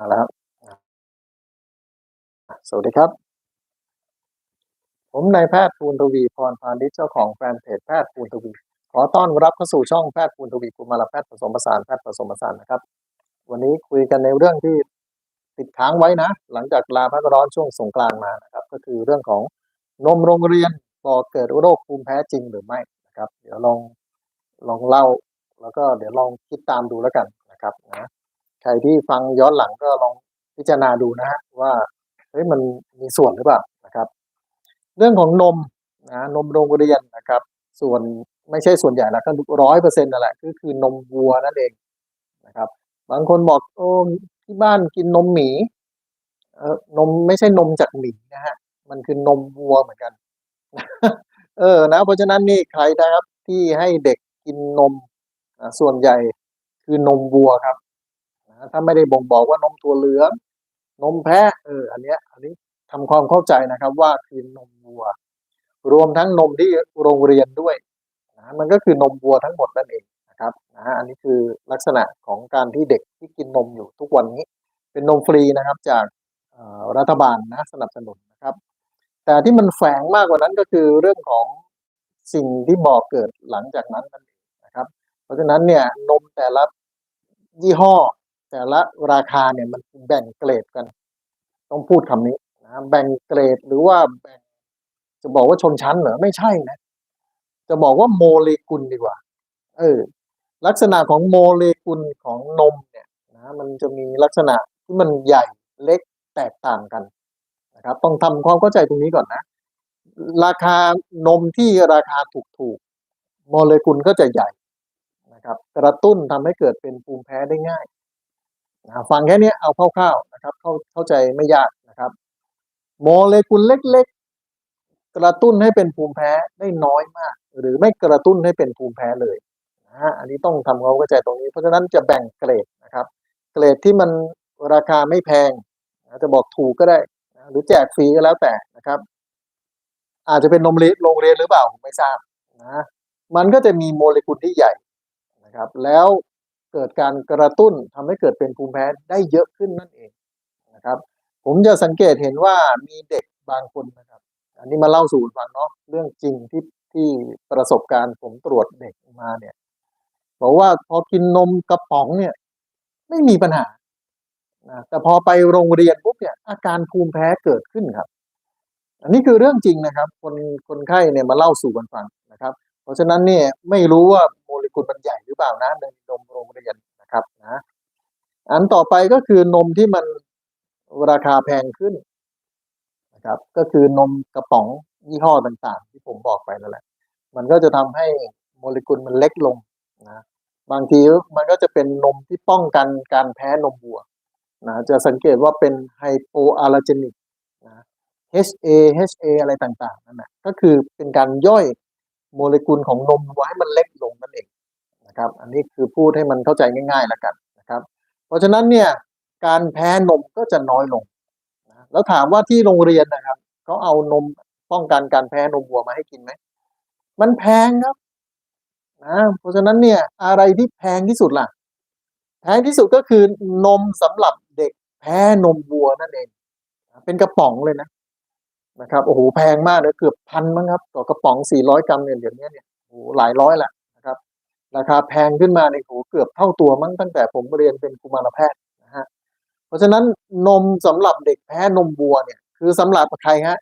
มาแล้วสวัสดีครับ ผมนายแพทย์ภูนทวีพรพาณิชเจ้าของแฟนเพจแพทย์ภูนทวี ขอต้อนรับเข้าสู่ช่องแพทย์ภูนทวีกุมารแพทย์ผสมผสานแพทย์ผสมผสานนะครับ วันนี้คุยกันในเรื่องที่ติดค้างไว้นะ หลังจากลาพักร้อนช่วงสงกรานต์มานะครับ ก็คือเรื่องของนมโรงเรียนก่อเกิดโรคภูมิแพ้จริงหรือไม่นะครับ เดี๋ยวลองลองเล่า แล้วก็เดี๋ยวลองคิดตามดูแล้วกันนะครับนะ ใครที่ฟังย้อนหลังก็ลองพิจารณาดูนะฮะว่าเฮ้ยมันมีส่วนหรือเปล่านะครับ เรื่องของนมนะนมโรงเรียนนะครับ ส่วนไม่ใช่ส่วนใหญ่แล้วก็ร้อยเปอร์เซ็นต์นั่นแหละก็คือนมวัวนั่นเองนะครับ บางคนบอกโอ้ที่บ้านกินนมหมีเออนมไม่ใช่นมจากหมีนะฮะมันคือนมวัวเหมือนกัน เออนะ เพราะฉะนั้นนี่ใครนะครับที่ให้เด็กกินนมนะส่วนใหญ่คือนมวัวครับ ถ้าไม่ได้บ่งบอกว่านมตัวเหลือง นมแพะเอออันเนี้ยอันนี้ทำความเข้าใจนะครับว่าคือนมวัว รวมทั้งนมที่โรงเรียนด้วยนะมันก็คือนมวัวทั้งหมดนั่นเองนะครับนะอันนี้คือลักษณะของการที่เด็กที่กินนมอยู่ทุกวันนี้ เป็นนมฟรีนะครับจากรัฐบาลนะสนับสนุนนะครับ แต่ที่มันแฝงมากกว่านั้นก็คือเรื่องของสิ่งที่บอกเกิดหลังจากนั้นนั่นเองนะครับ เพราะฉะนั้นเนี่ยนมแต่ละยี่ห้อ แต่ละราคาเนี่ยมันแบ่งเกรดกัน ต้องพูดคำนี้นะแบ่งเกรดหรือว่าแบ่งจะบอกว่าชนชั้นเหรอไม่ใช่นะ จะบอกว่าโมเลกุลดีกว่า เออ ลักษณะของโมเลกุลของนมเนี่ยนะมันจะมีลักษณะที่มันใหญ่เล็กแตกต่างกันนะครับ ต้องทำความเข้าใจตรงนี้ก่อนนะ ราคานมที่ราคาถูกๆโมเลกุลก็จะใหญ่นะครับ กระตุ้นทำให้เกิดเป็นภูมิแพ้ได้ง่าย นะฟังแค่นี้เอาคร่าวๆนะครับเข้าเข้าใจไม่ยากนะครับโมเลกุลเล็กๆ กระตุ้นให้เป็นภูมิแพ้ได้น้อยมาก หรือไม่กระตุ้นให้เป็นภูมิแพ้เลยนะอันนี้ต้องทำความเข้าใจตรงนี้ เพราะฉะนั้นจะแบ่งเกรดนะครับ เกรดที่มันราคาไม่แพงจะบอกถูกก็ได้นะหรือแจกฟรีก็แล้วแต่นะครับ อาจจะเป็นนมเลโรงเรียนหรือเปล่าผมไม่ทราบนะมันก็จะมีโมเลกุลที่ใหญ่นะครับ แล้ว เกิดการกระตุ้นทำให้เกิดเป็นภูมิแพ้ได้เยอะขึ้นนั่นเองนะครับ ผมจะสังเกตเห็นว่ามีเด็กบางคนนะครับ อันนี้มาเล่าสู่ฟังเนาะเรื่องจริงที่ที่ประสบการณ์ผมตรวจเด็กมาเนี่ยบอกว่าพอกินนมกระป๋องเนี่ย ไม่มีปัญหานะแต่พอไปโรงเรียนปุ๊บเนี่ย อาการภูมิแพ้เกิดขึ้นครับ อันนี้คือเรื่องจริงนะครับ คนคนไข้เนี่ยมาเล่าสู่กันฟังนะครับ ราะฉะนั้นเนี่ยไม่รู้ว่าโมเลกุลมันใหญ่หรือเปล่านะในนมโรงเรียนนะครับนะอันต่อไปก็คือนมที่มันราคาแพงขึ้นนะครับ ก็คือนมกระป๋องยี่ห้อต่างๆ ที่ผมบอกไปนั่นแหละ มันก็จะทำให้โมเลกุลมันเล็กลงนะบางทีมันก็จะเป็นนมที่ป้องกันการแพ้นมวัวนะจะสังเกตว่าเป็นไฮโปอาลาเจนิกนะ HA HA อะไรต่างๆนั่นแหละก็คือเป็นการย่อย โมเลกุลของนมวัวให้มันเล็กลงนั่นเองนะครับ อันนี้คือพูดให้มันเข้าใจง่ายๆแล้วกันนะครับ เพราะฉะนั้นเนี่ยการแพ้นมก็จะน้อยลงนะแล้วถามว่าที่โรงเรียนนะครับเขาเอานมป้องกันการแพ้นมวัวมาให้กินไหมมันแพงครับนะเพราะฉะนั้นเนี่ยอะไรที่แพงที่สุดล่ะ แพงที่สุดก็คือนมสำหรับเด็กแพ้นมวัวนั่นเอง เป็นกระป๋องเลยนะ นะครับโอ้โหแพงมากเลยเกือบพันมั้งครับต่อกระป๋องสี่ร้อยกรัมเนี่ยเดี๋ยวนี้เนี่ยโอ้โหหลายร้อยแหละนะครับราคาแพงขึ้นมาในโอ้โหเกือบเท่าตัวมั้งตั้งแต่ผมเรียนเป็นกุมารแพทย์นะฮะเพราะฉะนั้นนมสำหรับเด็กแพ้นมวัวเนี่ยคือสำหรับใครฮะ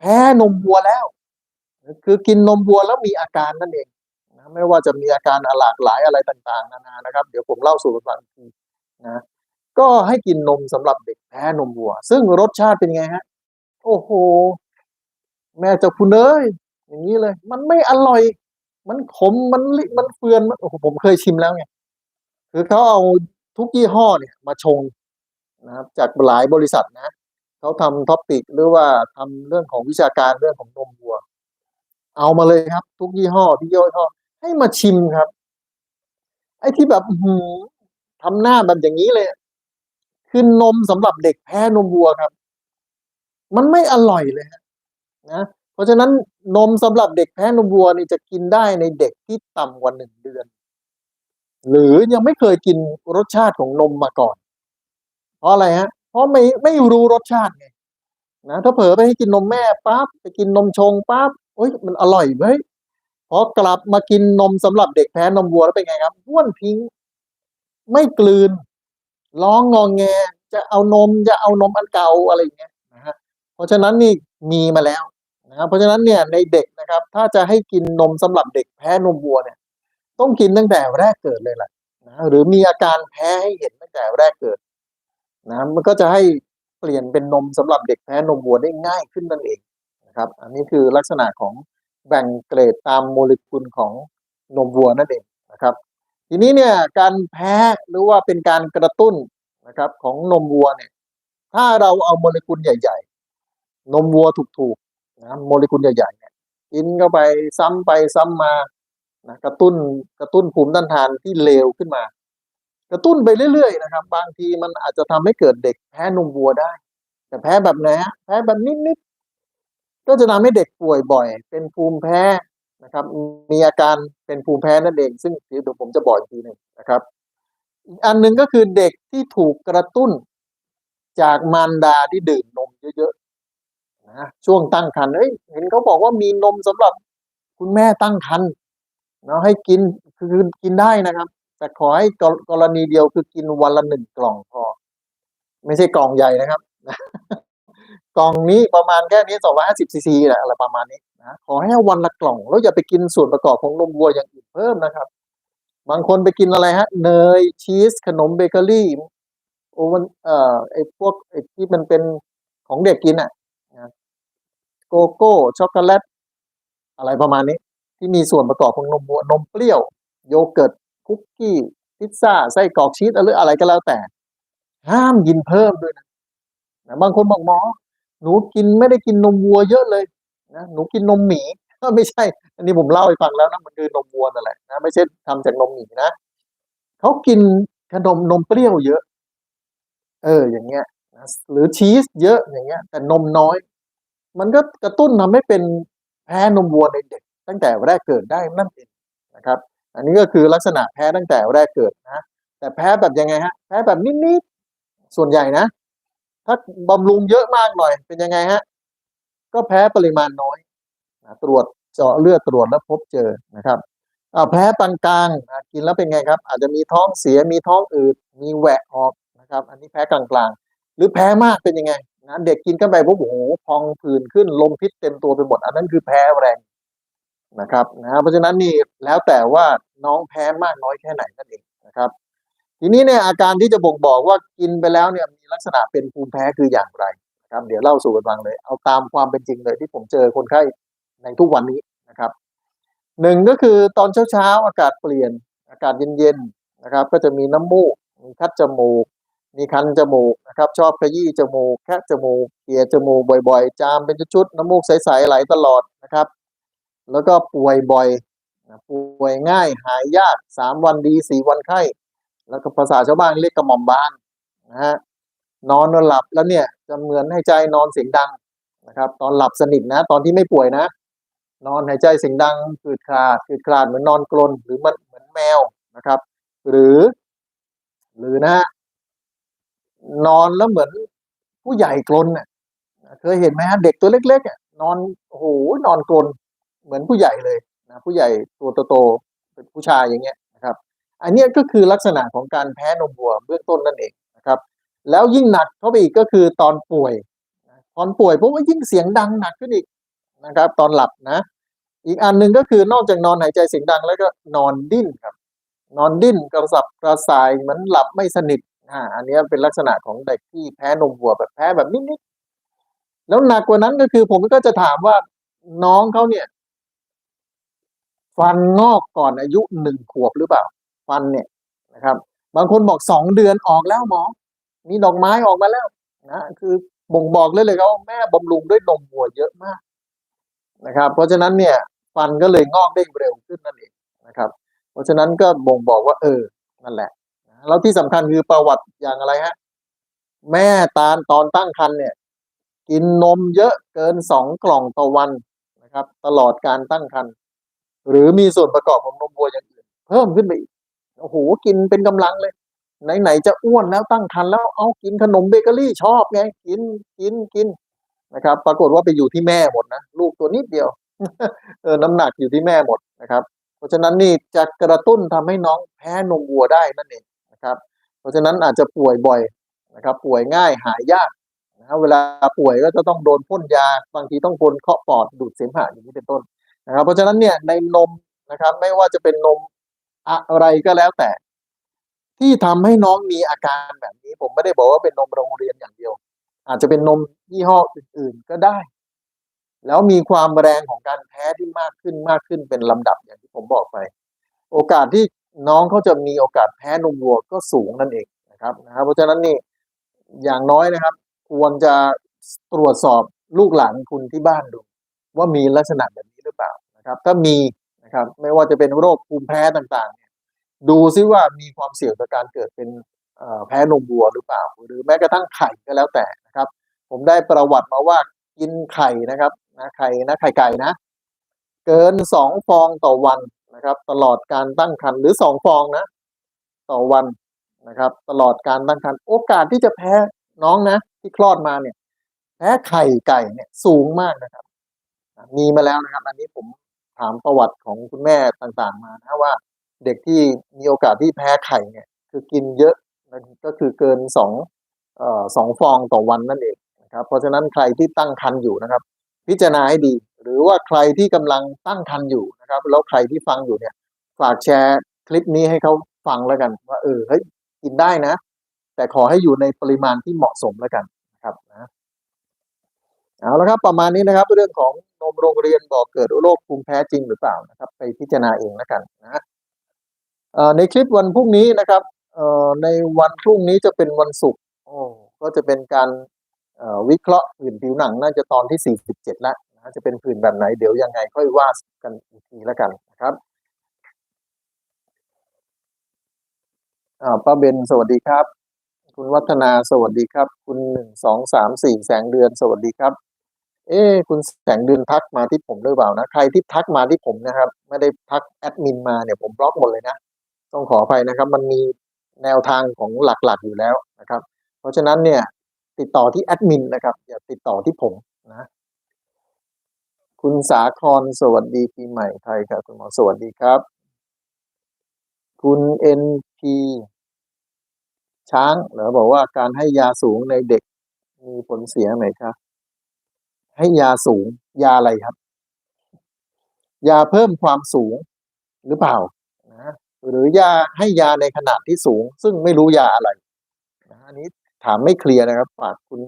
แพ้นมวัวแล้ว คือกินนมวัวแล้วมีอาการนั่นเองนะไม่ว่าจะมีอาการหลากหลายอะไรต่างๆ นานานะครับ เดี๋ยวผมเล่าสู่ฟังทีนะก็ให้กินนมสำหรับเด็กแพ้นมวัว ซึ่งรสชาติเป็นไงฮะ โอ้โห แม่เจ้าคุณเอ้ยอย่างนี้เลย มันไม่อร่อย มันขมมันลิมันเฟือนโอ้โหผมเคยชิมแล้วไงคือเขาเอาทุกยี่ห้อเนี่ย มาชงนะครับ จากหลายบริษัทนะเขาทำท็อปปิกหรือว่าทำเรื่องของวิชาการเรื่องของนมวัว เอามาเลยครับ ทุกยี่ห้อที่ย่ห้อให้มาชิมครับ ไอ้ที่แบบหืทำหน้าแบบอย่างนี้เลย คือนมสำหรับเด็กแพ้นมวัวครับ มันไม่อร่อยเลยนะเพราะฉะนั้นนมสำหรับเด็กแพ้นมวัวนี่จะกินได้ในเด็กที่ต่ำกว่าหนึ่งเดือน หรือยังไม่เคยกินรสชาติของนมมาก่อน เพราะอะไรฮะ เพราะไม่ไม่รู้รสชาติไงนะถ้าเผลอไปให้กินนมแม่ปั๊บไปกินนมชงปั๊บเอ้ยมันอร่อยเว้ยพอกลับมากินนมสำหรับเด็กแพ้นมวัวแล้วเป็นไงครับบ้วนทิ้ง ไม่กลืน ร้องงองแง จะเอานมจะเอานมอันเก่าอะไรอย่างเงี้ย เพราะฉะนั้นนี่มีมาแล้วนะครับเพราะฉะนั้นเนี่ยในเด็กนะครับ ถ้าจะให้กินนมสำหรับเด็กแพ้นมวัวเนี่ย ต้องกินตั้งแต่แรกเกิดเลยแหละนะหรือมีอาการแพ้ให้เห็นตั้งแต่แรกเกิดนะมันก็จะให้เปลี่ยนเป็นนมสำหรับเด็กแพ้นมวัวได้ง่ายขึ้นนั่นเองนะครับ อันนี้คือลักษณะของแบ่งเกรดตามโมเลกุลของนมวัวนั่นเองนะครับ ทีนี้เนี่ยการแพ้หรือว่าเป็นการกระตุ้นนะครับของนมวัวเนี่ย ถ้าเราเอาโมเลกุลใหญ่ นมวัวถูกๆนะโมเลกุลใหญ่ๆเนี่ยกินเข้าไปซ้ำไปซ้ำมานะกระตุ้นกระตุ้นภูมิต้านทานที่เลวขึ้นมา กระตุ้นไปเรื่อยๆนะครับ บางทีมันอาจจะทำให้เกิดเด็กแพ้นมวัวได้ แต่แพ้แบบไหนฮะแพ้แบบนิดๆก็จะทำให้เด็กป่วยบ่อย เป็นภูมิแพ้นะครับ มีอาการเป็นภูมิแพ้นั่นเอง ซึ่งเดี๋ยวผมจะบอกอีกทีหนึ่งนะครับอีกอันหนึ่งก็คือเด็กที่ถูกกระตุ้นจากมารดาที่ดื่มนมเยอะ นะช่วงตั้งครรภ์เอ้ยเห็นเขาบอกว่ามีนมสำหรับคุณแม่ตั้งครรภ์เนาะให้กินคือกินได้นะครับ แต่ขอให้กรณีเดียวคือกินวันละหนึ่งกล่องพอ ไม่ใช่กล่องใหญ่นะครับกล่องนี้ประมาณแค่นี้สองร้อยห้าสิบซีซีแหละอะไรประมาณนี้นะขอให้วันละกล่อง แล้วอย่าไปกินส่วนประกอบของนมวัวอย่างอื่นเพิ่มนะครับ บางคนไปกินอะไรฮะ เนยชีสขนมเบเกอรี่โอวันเอ่อไอพวกไอที่มันเป็นของเด็กกินอะนะ โกโก้ช็อกโกแลตอะไรประมาณนี้ ที่มีส่วนประกอบของนมวัวนมเปรี้ยว โยเกิร์ตคุกกี้พิซซ่าไส้กรอกชีสหรืออะไรก็แล้วแต่ ห้ามกินเพิ่มด้วยนะนะบางคนบอกหมอ หนูกินไม่ได้กินนมวัวเยอะเลยนะหนูกินนมหมีไม่ใช่ อันนี้ผมเล่าให้ฟังแล้วนะมันคือนมวัวนั่นแหละนะไม่ใช่ทำจากนมหมีนะเขากินขนมนมเปรี้ยวเยอะ เออ อย่างเงี้ยนะหรือชีสเยอะอย่างเงี้ย แต่นมน้อย มันก็กระตุ้นทำให้เป็นแพ้นมวัวในเด็ก ตั้งแต่แรกเกิดได้นั่นเองนะครับ อันนี้ก็คือลักษณะแพ้ตั้งแต่แรกเกิดนะ แต่แพ้แบบยังไงฮะ แพ้แบบนิดๆส่วนใหญ่นะ ถ้าบำรุงเยอะมากหน่อยเป็นยังไงฮะ ก็แพ้ปริมาณน้อยนะตรวจเจาะเลือดตรวจแล้วพบเจอนะครับอ่าแพ้ปานกลางกินแล้วเป็นไงครับ อาจจะมีท้องเสียมีท้องอืดมีแหวะออกนะครับ อันนี้แพ้กลางๆหรือแพ้มากเป็นยังไง นะเด็กกินเข้าไปปุ๊บโอ้โหพองผื่นขึ้นลมพิษเต็มตัวไปหมด อันนั้นคือแพ้แรงนะครับนะเพราะฉะนั้นนี่แล้วแต่ว่าน้องแพ้มากน้อยแค่ไหนนั่นเองนะครับ ทีนี้เนี่ยอาการที่จะบ่งบอกว่ากินไปแล้วเนี่ยมีลักษณะเป็นภูมิแพ้คืออย่างไรนะครับ เดี๋ยวเล่าสู่กันฟังเลย เอาตามความเป็นจริงเลยที่ผมเจอคนไข้ในทุกวันนี้นะครับหนึ่งก็คือตอนเช้าๆอากาศเปลี่ยนอากาศเย็นๆนะครับ ก็จะมีน้ำมูกมีคัดจมูก มีคันจมูกนะครับ ชอบขยี้จมูกแคะจมูกเขี่ยจมูกบ่อยๆ จามเป็นชุดๆน้ำมูกใสๆไหลตลอดนะครับ แล้วก็ป่วยบ่อยป่วยง่ายหายยากสามวันดีสี่วันไข้ แล้วก็ภาษาชาวบ้านเรียกกระหม่อมบ้านนะฮะนอนนอนหลับแล้วเนี่ยจะเหมือนให้ใจนอนเสียงดังนะครับ ตอนหลับสนิทนะตอนที่ไม่ป่วยนะ นอนหายใจเสียงดังคืดคลาดคืดคลาดเหมือนนอนกลนหรือมันเหมือนแมวนะครับ หรือ หรือนะฮะ นอนแล้วเหมือนผู้ใหญ่กลนน่ะเคยเห็นไหมฮะเด็กตัวเล็กๆอะนอนโอ้โหนอนกลนเหมือนผู้ใหญ่เลยนะผู้ใหญ่ตัวโตๆเป็นผู้ชายอย่างเงี้ยนะครับ อันนี้ก็คือลักษณะของการแพ้นมวัวเบื้องต้นนั่นเองนะครับ แล้วยิ่งหนักเข้าไปอีกก็คือตอนป่วยตอนป่วยเพราะว่ายิ่งเสียงดังหนักขึ้นอีกนะครับ ตอนหลับนะ อีกอันหนึ่งก็คือนอกจากนอนหายใจเสียงดังแล้วก็นอนดิ้นครับ นอนดิ้นกระสับกระส่ายเหมือนหลับไม่สนิท อ่า อันเนี้ยเป็นลักษณะของเด็กที่แพ้นมวัวแบบแพ้แบบนิดๆแล้วหนักกว่านั้นก็คือ ผมก็จะถามว่าน้องเขาเนี่ย ฟันงอกก่อนอายุหนึ่งขวบหรือเปล่า ฟันเนี่ยนะครับ บางคนบอกสองเดือนออกแล้วหมอ มีดอกไม้ออกมาแล้วนะคือบ่งบอกเลยเลยครับว่าแม่บำรุงด้วยนมวัวเยอะมากนะครับ เพราะฉะนั้นเนี่ย ฟันก็เลยงอกได้เร็วขึ้นนั่นเองนะครับ เพราะฉะนั้นก็บ่งบอกว่า เออนั่นแหละ แล้วที่สำคัญคือประวัติอย่างอะไรฮะ แม่ตาลตอนตั้งครรภ์เนี่ย กินนมเยอะเกินสองกล่องต่อวันนะครับ ตลอดการตั้งครรภ์หรือมีส่วนประกอบของนมวัวอย่างอื่น เพิ่มขึ้นไปอีกโอ้โหกินเป็นกำลังเลย ไหนๆจะอ้วนแล้วตั้งครรภ์แล้วเอากินขนมเบเกอรี่ชอบไงกินกินกินนะครับ ปรากฏว่าไปอยู่ที่แม่หมดนะลูกตัวนิดเดียวเออน้ำหนักอยู่ที่แม่หมดนะครับ เพราะฉะนั้นนี่จะกระตุ้นทำให้น้องแพ้นมวัวได้นั่นเอง รับเพราะฉะนั้นอาจจะป่วยบ่อยนะครับ ป่วยง่ายหายยากนะครับเวลาป่วยก็จะต้องโดนพ่นยาบางทีต้องพ่นเคาะปอดดูดเสมหะอย่างนี้เป็นต้นนะครับ เพราะฉะนั้นเนี่ยในนมนะครับ ไม่ว่าจะเป็นนมอะไรก็แล้วแต่ ที่ทำให้น้องมีอาการแบบนี้ ผมไม่ได้บอกว่าเป็นนมโรงเรียนอย่างเดียว อาจจะเป็นนมยี่ห้ออื่น ๆ ก็ได้ แล้วมีความแรงของการแพ้ที่มากขึ้นมากขึ้นเป็นลำดับอย่างที่ผมบอกไป โอกาสที่ น้องเขาจะมีโอกาสแพ้นมวัวก็สูงนั่นเองนะครับนะครับ เพราะฉะนั้นนี่อย่างน้อยนะครับ ควรจะตรวจสอบลูกหลานคุณที่บ้านดู ว่ามีลักษณะแบบนี้หรือเปล่านะครับ ถ้ามีนะครับไม่ว่าจะเป็นโรคภูมิแพ้ต่างๆเนี่ยดูซิว่ามีความเสี่ยงต่อการเกิดเป็นแพ้นมวัวหรือเปล่า หรือแม้กระทั่งไข่ก็แล้วแต่นะครับ ผมได้ประวัติมาว่ากินไข่นะครับนะไข่นะไข่ไก่นะ เกินสองฟองต่อวัน นะครับ ตลอดการตั้งครรภ์หรือสองฟองนะ ต่อวันนะครับ ตลอดการตั้งครรภ์โอกาสที่จะแพ้น้องนะ ที่คลอดมาเนี่ย แพ้ไข่ไก่เนี่ยสูงมากนะครับ มีมาแล้วนะครับ อันนี้ผมถามประวัติของคุณแม่ต่างๆมานะว่าเด็กที่มีโอกาสที่แพ้ไข่เนี่ย คือกินเยอะนะก็คือเกินสองเอ่อสองฟองต่อวันนั่นเองนะครับ เพราะฉะนั้นใครที่ตั้งครรภ์อยู่นะครับ พิจารณาให้ดี หรือว่าใครที่กำลังตั้งครรภ์อยู่นะครับ แล้วใครที่ฟังอยู่เนี่ย ฝากแชร์คลิปนี้ให้เขาฟังแล้วกัน ว่า เออเฮ้ยกินได้นะ แต่ขอให้อยู่ในปริมาณที่เหมาะสมแล้วกันนะครับนะเอาละครับประมาณนี้นะครับ เรื่องของนมโรงเรียนบอกเกิดโรคภูมิแพ้จริงหรือเปล่านะครับ ไปพิจารณาเองแล้วกันนะในคลิปวันพรุ่งนี้นะครับในวันพรุ่งนี้จะเป็นวันศุกร์ก็จะเป็นการวิเคราะห์ผื่นผิวหนังน่าจะตอนที่ 47แล้วนะ จะเป็นผื่นแบบไหนเดี๋ยวยังไงค่อยว่ากันอีกทีแล้วกันนะครับอ่าป้าเบนสวัสดีครับ คุณวัฒนาสวัสดีครับ คุณหนึ่งสองสามสี่แสงเดือนสวัสดีครับ เอ้คุณแสงเดือนทักมาที่ผมหรือเปล่านะ ใครที่ทักมาที่ผมนะครับ ไม่ได้ทักแอดมินมาเนี่ยผมบล็อกหมดเลยนะ ต้องขออภัยนะครับ มันมีแนวทางของหลักๆอยู่แล้วนะครับ เพราะฉะนั้นเนี่ยติดต่อที่แอดมินนะครับ อย่าติดต่อที่ผมนะ คุณสาครสวัสดีปีใหม่ไทยครับคุณหมอสวัสดีครับ คุณเอ็นพีช้างเหรอบอกว่าการให้ยาสูงในเด็กมีผลเสียไหมครับ ให้ยาสูง ยาอะไรครับ ยาเพิ่มความสูงหรือเปล่านะหรือยาให้ยาในขนาดที่สูง ซึ่งไม่รู้ยาอะไรนะอันนี้ถามไม่เคลียร์นะครับฝากคุณ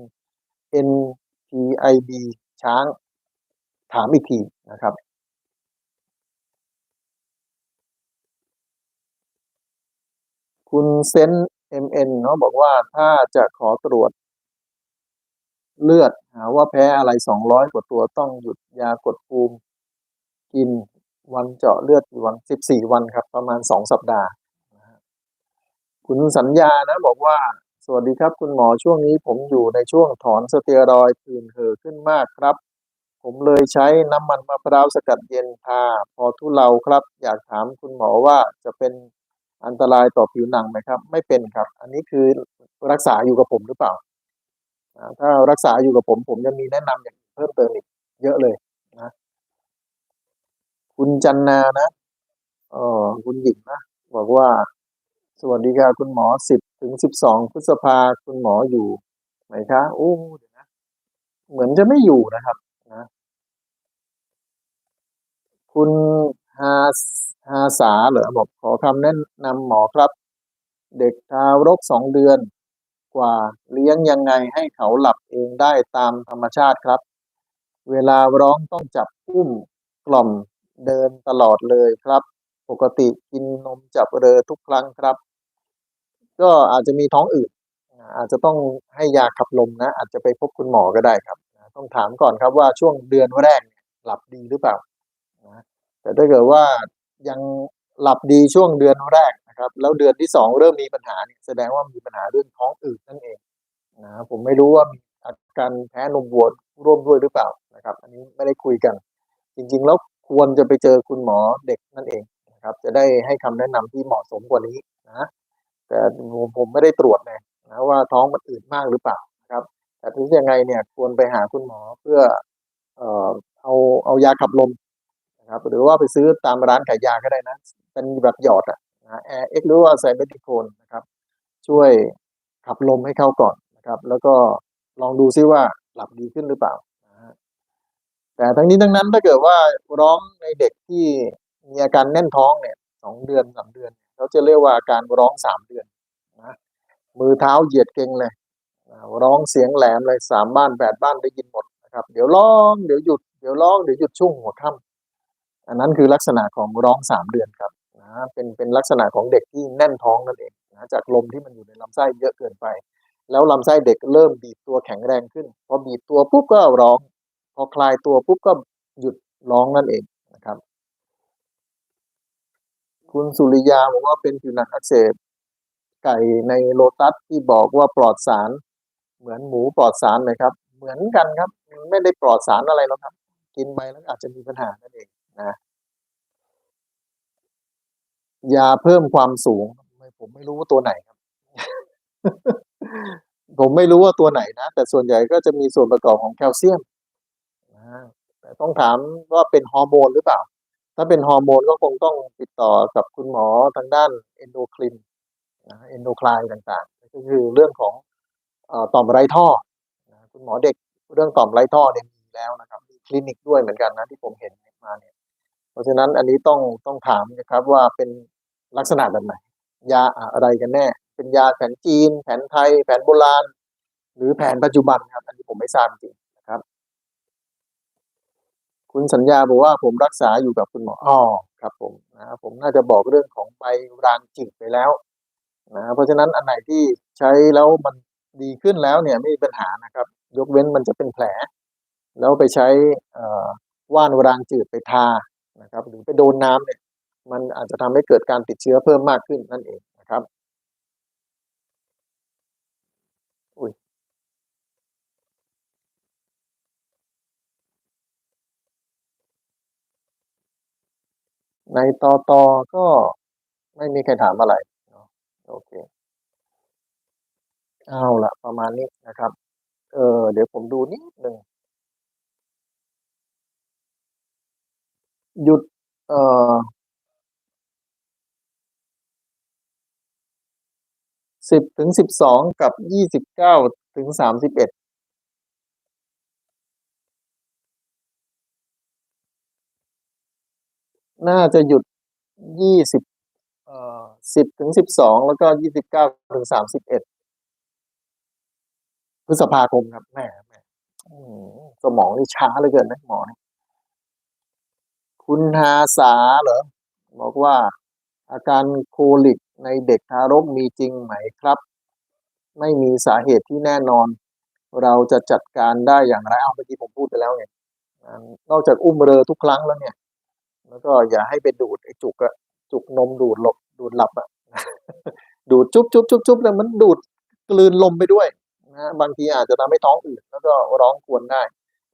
NPIB ช้าง ถามอีกทีนะครับ คุณเซนเอ็มเอ็นเขาะบอกว่าถ้าจะขอตรวจ เลือดหาว่าแพ้อะไรสองร้อยกว่าตัวต้องหยุดยากดภูมิ กินวันเจาะเลือดกี่วันสิบสี่วันครับ ประมาณสองสัปดาห์คุณสัญญานะบอกว่าสวัสดีครับคุณหมอช่วงนี้ผมอยู่ในช่วงถอนสเตียรอยด์ผื่นเห่อขึ้นมากครับ ผมเลยใช้น้ำมันมะพร้าวสกัดเย็นทาพอทุเลาครับ อยากถามคุณหมอว่าจะเป็นอันตรายต่อผิวหนังไหมครับ ไม่เป็นครับ อันนี้คือรักษาอยู่กับผมหรือเปล่า ถ้ารักษาอยู่กับผม ผมจะมีแนะนำอย่างเพิ่มเติมอีกเยอะเลยนะคุณจันนานะเออคุณหญิงนะบอกว่า สวัสดีค่ะคุณหมอสิบถึงสิบสองพฤษภาคุณหมออยู่ไหมคะโอ้เดี๋ยวนะ เหมือนจะไม่อยู่นะครับนะ คุณฮาฮาสาเหรอบอกขอคำแนะนำหมอครับ เด็กทารกสองเดือนกว่าเลี้ยงยังไงให้เขาหลับเองได้ตามธรรมชาติครับ เวลาร้องต้องจับอุ้มกล่อมเดินตลอดเลยครับ ปกติกินนมจับเรือทุกครั้งครับ ก็อาจจะมีท้องอืดอาจจะต้องให้ยาขับลมนะ อาจจะไปพบคุณหมอก็ได้ครับ ต้องถามก่อนครับว่าช่วงเดือนแรกหลับดีหรือเปล่า นะแต่ถ้าเกิดว่ายังหลับดีช่วงเดือนแรกนะครับ แล้วเดือนที่สองเริ่มมีปัญหาเนี่ยแสดงว่ามีปัญหาเรื่องท้องอืดนั่นเองนะผมไม่รู้ว่ามีอาการแพ้นมวัวร่วมด้วยหรือเปล่านะครับ อันนี้ไม่ได้คุยกัน จริงๆแล้วควรจะไปเจอคุณหมอเด็กนั่นเองนะครับ จะได้ให้คำแนะนำที่เหมาะสมกว่านี้นะแต่ผมผมไม่ได้ตรวจนะนะว่าท้องมันอืดมากหรือเปล่านะครับ แต่ถึงยังไงเนี่ยควรไปหาคุณหมอเพื่อเอ่อเอาเอายาขับลม นะครับหรือว่าไปซื้อตามร้านขายยาก็ได้นะเป็นแบบหยอดอะนะแอร์เอ็กหรือว่าไซเบติโคนนะครับ ช่วยขับลมให้เข้าก่อนนะครับ แล้วก็ลองดูซิว่าหลับดีขึ้นหรือเปล่านะแต่ทั้งนี้ทั้งนั้นถ้าเกิดว่าร้องในเด็กที่มีอาการแน่นท้องเนี่ยสองเดือนสามเดือนเขาจะเรียกว่าอาการร้องสามเดือนนะมือเท้าเหยียดเกร็งเลยร้องเสียงแหลมเลยสามบ้านแปดบ้านได้ยินหมดนะครับ เดี๋ยวร้องเดี๋ยวหยุดเดี๋ยวร้องเดี๋ยวหยุดช่วงหัวค่ำ อันนั้นคือลักษณะของร้องสามเดือนครับนะเป็นเป็นลักษณะของเด็กที่แน่นท้องนั่นเองนะจากลมที่มันอยู่ในลำไส้เยอะเกินไป แล้วลำไส้เด็กเริ่มบีบตัวแข็งแรงขึ้น พอบีบตัวปุ๊บก็ร้อง พอคลายตัวปุ๊บก็หยุดร้องนั่นเองนะครับ คุณสุริยาบอกว่าเป็นผิวหนังอักเสบไก่ในโลตัสที่บอกว่าปลอดสาร เหมือนหมูปลอดสารเลยครับ เหมือนกันครับ ไม่ได้ปลอดสารอะไรหรอกครับ กินไปแล้วอาจจะมีปัญหานั่นเอง นะยาเพิ่มความสูงไม่ผมไม่รู้ว่าตัวไหนครับ ผมไม่รู้ว่าตัวไหนนะ แต่ส่วนใหญ่ก็จะมีส่วนประกอบของแคลเซียมแต่ต้องถามว่าเป็นฮอร์โมนหรือเปล่า ถ้าเป็นฮอร์โมนก็คงต้องติดต่อกับคุณหมอทางด้านเอนโดคลินเอนโดคลายต่างๆ ก็คือเรื่องของอต่อมไรท่อ คุณหมอเด็กเรื่องต่อมไรท่อเนี่ยมีแล้วนะครับมีคลินิกด้วยเหมือนกันนะที่ผมเห็นมาเนี่ย ราะฉะนั้นอันนี้ต้องต้องถามนะครับว่าเป็นลักษณะแบบไหน ยาอะไรกันแน่ เป็นยาแผนจีน แผนไทย แผนโบราณ หรือแผนปัจจุบันครับ อันนี้ผมไม่ทราบจริงนะครับ คุณสัญญาบอกว่าผมรักษาอยู่กับคุณหมออ๋อครับผมนะผมน่าจะบอกเรื่องของใบรางจืดไปแล้วนะเพราะฉะนั้นอันไหนที่ใช้แล้วมันดีขึ้นแล้วเนี่ยไม่มีปัญหานะครับ ยกเว้นมันจะเป็นแผล แล้วไปใช้ว่านรางจืดไปทา นะครับ หรือไปโดนน้ำเนี่ยมันอาจจะทำให้เกิดการติดเชื้อเพิ่มมากขึ้นนั่นเองนะครับอุ้ยในตอตอก็ไม่มีใครถามอะไรโอเคเอาละประมาณนี้นะครับ เออเดี๋ยวผมดูนิดหนึ่ง หยุด เอ่อสิบถึงสิบสองกับยี่สิบเก้าถึงสามสิบเอ็ดน่าจะหยุดยี่สิบเอ่อสิบถึงสิบสองแล้วก็ยี่สิบเก้าถึงสามสิบเอ็ดพฤษภาคมครับแม่แม่สมองนี่ช้าเหลือเกินนะหมอนี่ คุณฮาสาเหรอบอกว่าอาการโคลิกในเด็กทารกมีจริงไหมครับ ไม่มีสาเหตุที่แน่นอน เราจะจัดการได้อย่างไรเอาเมื่อกี้ผมพูดไปแล้วไงนอกจากอุ้มเรือทุกครั้งแล้วเนี่ย แล้วก็อย่าให้ไปดูดไอ้จุกอะจุกนมดูดหลบดูดหลับอะดูดจุ๊บจุ๊บจุ๊บจุ๊บแล้วมันดูดกลืนลมไปด้วยนะบางทีอาจจะทำให้ท้องอืดแล้วก็ร้องควญได้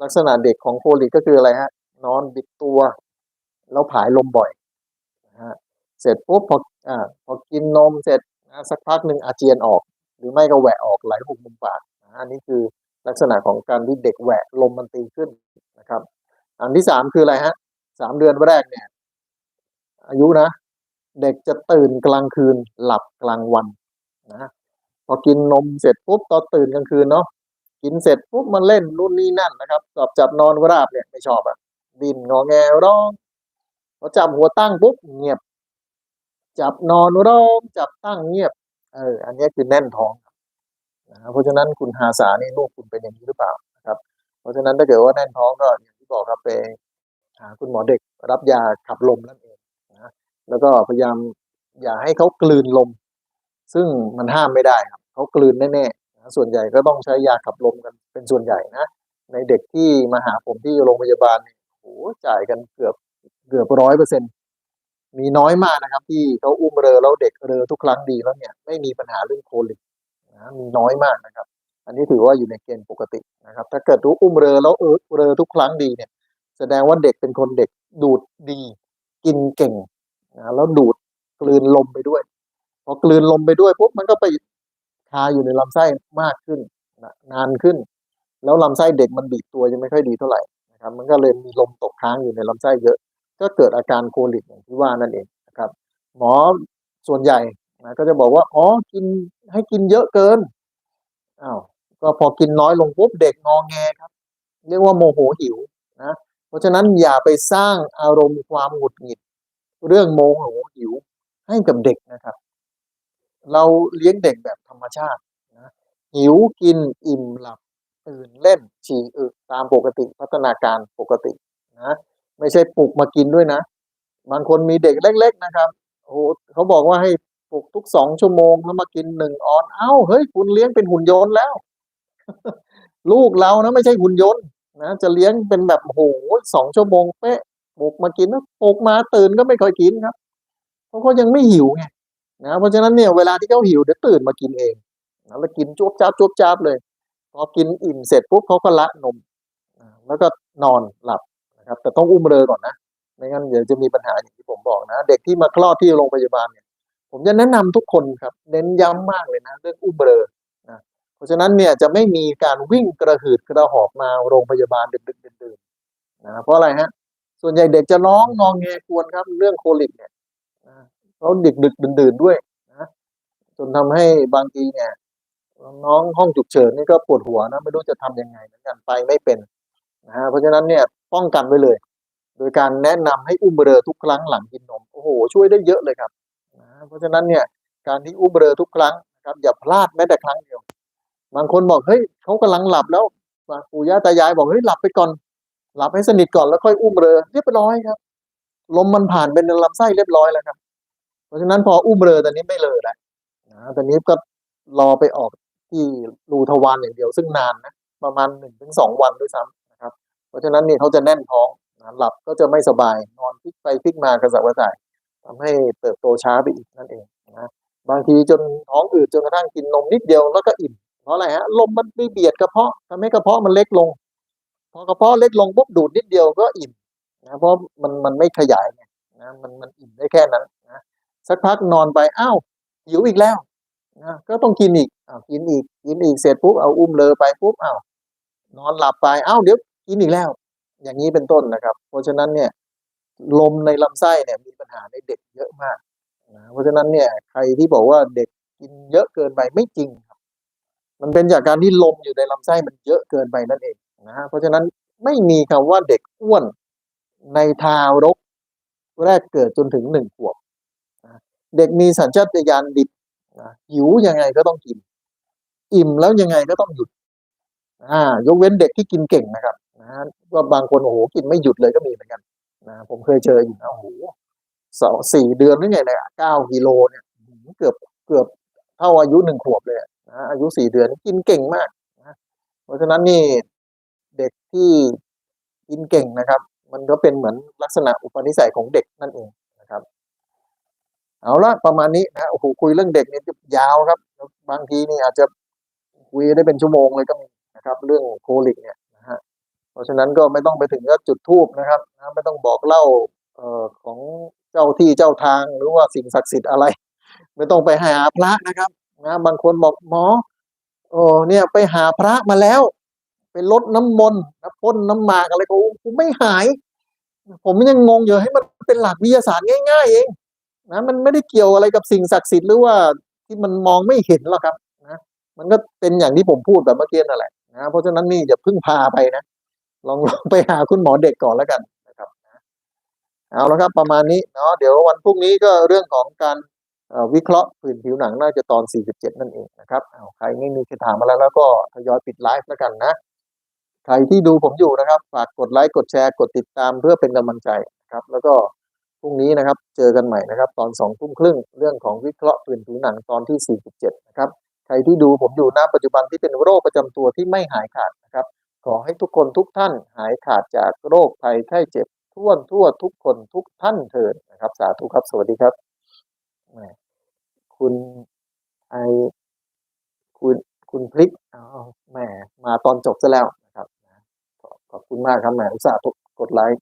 ลักษณะเด็กของโคลิกก็คืออะไรฮะ นอนบิดตัว แล้วผายลมบ่อยนะฮะเสร็จปุ๊บพออ่าพอกินนมเสร็จนะสักพักหนึ่งอาเจียนออก หรือไม่ก็แหวะออกไหลหุบมุมปากนะอันนี้คือลักษณะของการที่เด็กแหวะลมมันตีขึ้นนะครับ อันที่สามคืออะไรฮะสามเดือนแรกเนี่ยอายุนะเด็กจะตื่นกลางคืนหลับกลางวันนะพอกินนมเสร็จปุ๊บตอนตื่นกลางคืนเนาะกินเสร็จปุ๊บมันเล่นนู่นนี่นั่นนะครับจับจับนอนราบเนี่ยไม่ชอบอะดิ้นงอแงร้อง พอจับหัวตั้งปุ๊บเงียบ จับนอนร้องจับตั้งเงียบ เออ อันนี้คือแน่นท้องนะเพราะฉะนั้นคุณฮาสานี่ลูกคุณเป็นอย่างนี้หรือเปล่านะครับ เพราะฉะนั้นถ้าเกิดว่าแน่นท้องก็อย่างที่บอกครับไปหาคุณหมอเด็กรับยาขับลมนั่นเองนะแล้วก็พยายามอย่าให้เขากลืนลม ซึ่งมันห้ามไม่ได้ครับเขากลืนแน่ๆนะส่วนใหญ่ก็ต้องใช้ยาขับลมกันเป็นส่วนใหญ่นะในเด็กที่มาหาผมที่โรงพยาบาลเนี่ยโอ้จ่ายกันเกือบ เกือบร้อยเปอร์เซ็นมีน้อยมากนะครับ ที่เขาอุ้มเรือแล้วเด็กเรือทุกครั้งดีแล้วเนี่ยไม่มีปัญหาเรื่องโคลิกนะมีน้อยมากนะครับ อันนี้ถือว่าอยู่ในเกณฑ์ปกตินะครับ ถ้าเกิดรู้อุ้มเรือแล้วเออเรือทุกครั้งดีเนี่ย แสดงว่าเด็กเป็นคนเด็กดูดดี กินเก่งนะแล้วดูดกลืนลมไปด้วยพอกลืนลมไปด้วยปุ๊บมันก็ไปคาอยู่ในลำไส้มากขึ้นนะนานขึ้น แล้วลำไส้เด็กมันบีบตัวยังไม่ค่อยดีเท่าไหร่นะครับ มันก็เลยมีลมตกค้างอยู่ในลำไส้เยอะ ก็เกิดอาการโคลิกอย่างที่ว่านั่นเองนะครับ หมอส่วนใหญ่นะก็จะบอกว่าอ๋อกินให้กินเยอะเกินอ้าวก็พอกินน้อยลงปุ๊บเด็กงอแงครับ เรียกว่าโมโหหิวนะเพราะฉะนั้นอย่าไปสร้างอารมณ์ความหงุดหงิด เรื่องโมโหหิวให้กับเด็กนะครับ เราเลี้ยงเด็กแบบธรรมชาตินะหิวกินอิ่มหลับตื่นเล่นฉี่อึตามปกติพัฒนาการปกตินะ ไม่ใช่ปลุกมากินด้วยนะ บางคนมีเด็กเล็ก ๆนะครับโอ้โหเขาบอกว่าให้ปลุกทุกสองชั่วโมงแล้วมากินหนึ่งออน เอ้าเฮ้ยคุณเลี้ยงเป็นหุ่นยนต์แล้ว ลูกเรานะ ไม่ใช่หุ่นยนต์นะจะเลี้ยงเป็นแบบโอ้โหสองชั่วโมงเป๊ะปลุกมากินแล้วปลุกมาตื่นก็ไม่ค่อยกินครับเพราะเขายังไม่หิวไงนะเพราะฉะนั้นเนี่ยเวลาที่เขาหิวเดี๋ยวตื่นมากินเองนะแล้วกินจวบจ้าบจวบจ้าบเลยพอกินอิ่มเสร็จปุ๊บเขาก็ละนม แล้วก็นอนหลับ นะครับ แต่ต้องอุ้มเรือก่อนนะไม่งั้นเดี๋ยวจะมีปัญหาอย่างที่ผมบอกนะเด็กที่มาคลอดที่โรงพยาบาลเนี่ย ผมจะแนะนำทุกคนครับ เน้นย้ำมากเลยนะเรื่องอุ้มเรือนะเพราะฉะนั้นเนี่ยจะไม่มีการวิ่งกระหืดกระหอบมาโรงพยาบาลดึกๆดื่นๆนะเพราะอะไรฮะส่วนใหญ่เด็กจะร้องงองแงกวนครับ เรื่องโคลิกเนี่ยนะเขาดึกดึกดื่นๆด้วยนะจนทำให้บางทีเนี่ยน้องห้องฉุกเฉินนี่ก็ปวดหัวนะไม่รู้จะทำยังไงเหมือนกันไปไม่เป็น นะฮะเพราะฉะนั้นเนี่ยป้องกันไว้เลย โดยการแนะนำให้อุ้มเรือทุกครั้งหลังกินนมโอ้โหช่วยได้เยอะเลยครับนะเพราะฉะนั้นเนี่ยการที่อุ้มเรือทุกครั้งนะครับอย่าพลาดแม้แต่ครั้งเดียว บางคนบอกเฮ้ยเขากำลังหลับแล้วปู่ย่าตายายบอกเฮ้ยหลับไปก่อน หลับให้สนิทก่อนแล้วค่อยอุ้มเรือเรียบร้อยครับลมมันผ่านเป็นลำไส้เรียบร้อยแล้วครับ เพราะฉะนั้นพออุ้มเรือตอนนี้ไม่เลยแล้วนะตอนนี้ก็รอไปออกที่รูทวารอย่างเดียวซึ่งนานนะประมาณหนึ่งถึงสองวันด้วยซ้ำนะค รับเพราะฉะนั้นเนี่ยเขาจะแน่นท้องนะหลับก็จะไม่สบายนอนพลิกไปพลิกมากระสับกระส่ายทำให้เติบโตช้าไปอีกนั่นเองนะบางทีจนท้องอืดจนกระทั่งกินนมนิดเดียวแล้วก็อิ่มเพราะอะไรฮะลมมันไปเบียดกระเพาะทำให้กระเพาะมันเล็กลงพอกระเพาะเล็กลงปุ๊บดูดนิดเดียวก็อิ่มนะเพราะมันมันไม่ขยายไงนะมันมันอิ่มได้แค่นั้นนะสักพักนอนไปอ้าวหิวอีกแล้วนะก็ต้องกินอีกอ้าวกินอีกกินอีกเสร็จปุ๊บเอาอุ้มเลยไปปุ๊บอ้าวนอนหลับไปอ้าวเดี๋ยว กินอีกแล้ว อย่างนี้เป็นต้นนะครับ เพราะฉะนั้นเนี่ยลมในลำไส้เนี่ยมีปัญหาในเด็กเยอะมากนะเพราะฉะนั้นเนี่ยใครที่บอกว่าเด็กกินเยอะเกินไปไม่จริงครับ มันเป็นจากการที่ลมอยู่ในลำไส้มันเยอะเกินไปนั่นเองนะฮะเพราะฉะนั้นไม่มีคำว่าเด็กอ้วนในทารก แรกเกิดจนถึงหนึ่งขวบนะเด็กมีสัญชาตญาณดิบนะหิวยังไงก็ต้องกิน อิ่มแล้วยังไงก็ต้องหยุดอ่ายกเว้นเด็กที่กินเก่งนะครับ นะว่าบางคนโอ้โหกินไม่หยุดเลยก็มีเหมือนกันนะผมเคยเจออยู่นะโอ้โหสองสี่เดือนหรือไงเนี่ยเก้ากิโลเนี่ยเกือบเกือบเท่าอายุหนึ่งขวบเลยนะอายุสี่เดือนกินเก่งมากนะเพราะฉะนั้นนี่เด็กที่กินเก่งนะครับ มันก็เป็นเหมือนลักษณะอุปนิสัยของเด็กนั่นเองนะครับ เอาละประมาณนี้นะโอ้โหคุยเรื่องเด็กนี่ยาวครับ บางทีนี่อาจจะคุยได้เป็นชั่วโมงเลยก็มีนะครับ เรื่องโคลิกเนี่ย เพราะฉะนั้นก็ไม่ต้องไปถึงก็จุดทูบนะครับนะไม่ต้องบอกเล่าเอ่อของเจ้าที่เจ้าทางหรือว่าสิ่งศักดิ์สิทธิ์อะไร ไม่ต้องไปหาพระนะครับนะบางคนบอกหมอโอ้เนี่ยไปหาพระมาแล้ว ไปลดน้ำมนต์นะพ่นน้ำหมากอะไรก็กูไม่หาย ผมยังงงอยู่ให้มันเป็นหลักวิทยาศาสตร์ง่ายๆเองนะมันไม่ได้เกี่ยวอะไรกับสิ่งศักดิ์สิทธิ์หรือว่าที่มันมองไม่เห็นหรอกครับนะมันก็เป็นอย่างที่ผมพูดแบบเมื่อกี้นั่นแหละนะเพราะฉะนั้นนี่อย่าเพิ่งพาไปนะ ลองลองไปหาคุณหมอเด็กก่อนแล้วกันนะครับเอาละครับประมาณนี้เนาะเดี๋ยววันพรุ่งนี้ก็เรื่องของการวิเคราะห์ผื่นผิวหนังน่าจะตอน 47 นั่นเองนะครับเอาใครไม่มีคำถามมาแล้วแล้วก็ทยอยปิดไลฟ์แล้วกันนะ ใครที่ดูผมอยู่นะครับ ฝากกดไลค์กดแชร์กดติดตามเพื่อเป็นกำลังใจนะครับ แล้วก็พรุ่งนี้นะครับเจอกันใหม่นะครับ ตอนสองทุ่มครึ่งเรื่องของวิเคราะห์ผื่นผิวหนังตอนที่ 47 นะครับ ใครที่ดูผมอยู่ณปัจจุบันที่เป็นโรคประจำตัวที่ไม่หายขาดนะครับ ขอให้ทุกคนทุกท่านหายขาดจากโรคภัยไข้เจ็บทั่วทั่วทุกคนทุกท่านเถิดนะครับ สาธุครับ สวัสดีครับแหมคุณไอคุณคุณพลิกอ๋อแหมมาตอนจบซะแล้วนะครับขอบขอบคุณมากครับแหมอุตส่าห์กดไลค์